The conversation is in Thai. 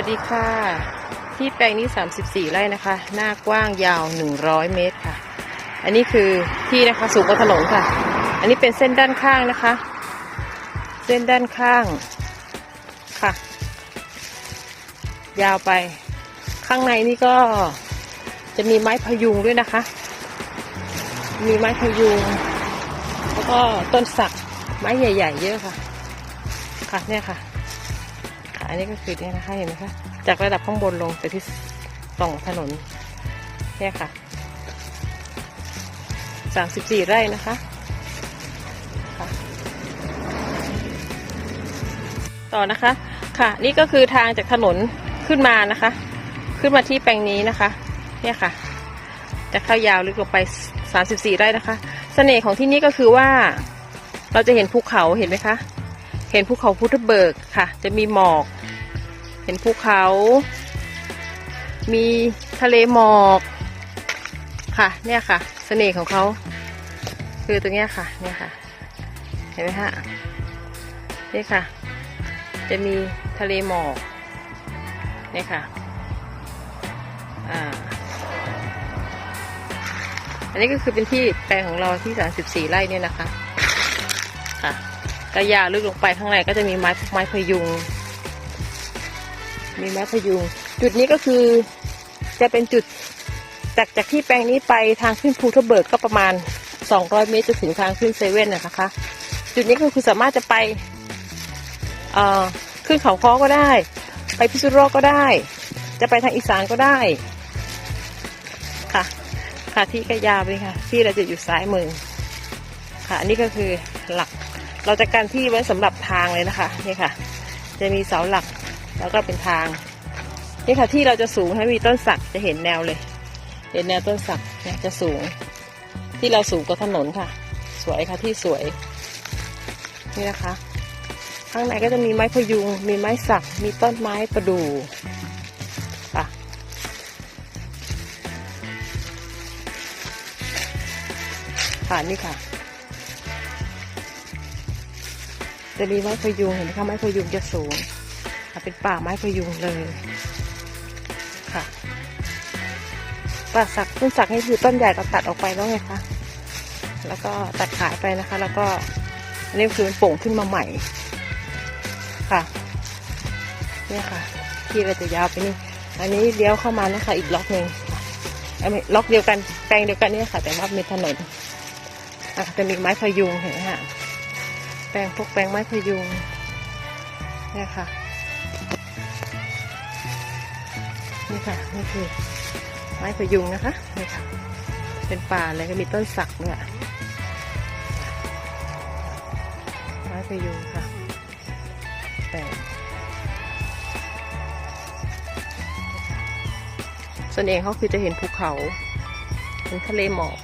วัสดีค่ะ ที่แปลงนี้ 34 ไร่นะคะ หน้ากว้างยาว 100 เมตรค่ะ อันนี้คือที่นะคะสูงกว่าถนนค่ะ อันนี้เป็นเส้นด้านข้างนะคะ เส้นด้านข้างค่ะ ยาวไป ข้างในนี่ก็จะมีไม้พยุงด้วยนะคะ มีไม้พยุง แล้วก็ต้นสักไม้ใหญ่ ๆ เยอะค่ะ ค่ะเนี่ยค่ะค่ะ อันนี้ก็คือเนี่ยนะคะเห็นไหมคะจากระดับข้างบนลงไปที่ตรงถนนเนี่ยค่ะสามสิบสี่ไร่นะคะต่อนะคะค่ะนี่ก็คือทางจากถนนขึ้นมานะคะ ขึ้นมาที่แปลงนี้นะคะ เนี่ยค่ะ จะเข้ายาวลึกลงไปสามสิบสี่ไร่นะคะเสน่ห์ของที่นี่ก็คือว่า เราจะเห็นภูเขาเห็นไหมคะ เห็นภูเขาพุทธเบิกค่ะ จะมีหมอก เห็นภูเขา มีทะเลหมอกค่ะ เนี่ยค่ะ เสน่ห์ของเขา คือตรงเนี้ยค่ะ เนี่ยค่ะ เห็นไหมฮะนี่ค่ะ จะมีทะเลหมอกนี่ค่ะ อ่า อันนี้ก็คือเป็นที่แปลงของเราที่สามสิบสี่ไร่เนี่ยนะคะ ค่ะ ก็ยาลึกลงไปข้างในก็จะมีไม้ไม้พยุง มีไม้พยุง จุดนี้ก็คือจะเป็นจุดจากจากที่แปลงนี้ไปทางขึ้นภูทะเบิกก็ประมาณ 200 เมตรจะถึงทางขึ้นเซเว่นนะคะ จุดนี้ก็คือสามารถจะไปขึ้นเขาค้อก็ได้ ไปพิษุโลกก็ได้ จะไปทางอีสานก็ได้ ค่ะ ค่ะที่ก็ยาวไปค่ะ ที่เราจะอยู่ซ้ายมือค่ะ อันนี้ก็คือหลัก เราจะกันที่ไว้สำหรับทางเลยนะคะนี่ค่ะ จะมีเสาหลักแล้วก็เป็นทางนี่ค่ะที่เราจะสูงให้มีต้นสักจะเห็นแนวเลย เห็นแนวต้นสักเนี่ยจะสูง ที่เราสูงกว่าถนนค่ะ สวยค่ะที่สวย นี่นะคะ ข้างในก็จะมีไม้พยุง มีไม้สัก มีต้นไม้ประดู่ค่ะค่ะนี่ค่ะ จะมีไม้พยุงเห็นไหมคะไม้พยุงจะสูงเป็นป่าไม้พยุงเลยค่ะป่าสักต้นสักนี่คือต้นใหญ่เราตัดออกไปแล้วไงคะแล้วก็ตัดขายไปนะคะ แล้วก็อันนี้คือมันโป่งขึ้นมาใหม่ ค่ะเนี่ยค่ะ ที่เราจะยาวไปนี่อันนี้เลี้ยวเข้ามานะคะ อีกล็อกหนึ่งอ้ล็อกเดียวกันแปลงเดียวกันเนี่ยค่ะ แต่ว่ามีถนนอะจะมีไม้พยุงเห็นไหมคะ แปลงพวกแปลงไม้พยุงเนี่ยค่ะ นี่ค่ะนี่คือไม้พยุงนะคะนี่ค่ะ เป็นป่าเลยก็มีต้นสักด้วยไม้พยุงค่ะแต่ส่วนเองเขาคือจะเห็นภูเขาเห็นทะเลหมอก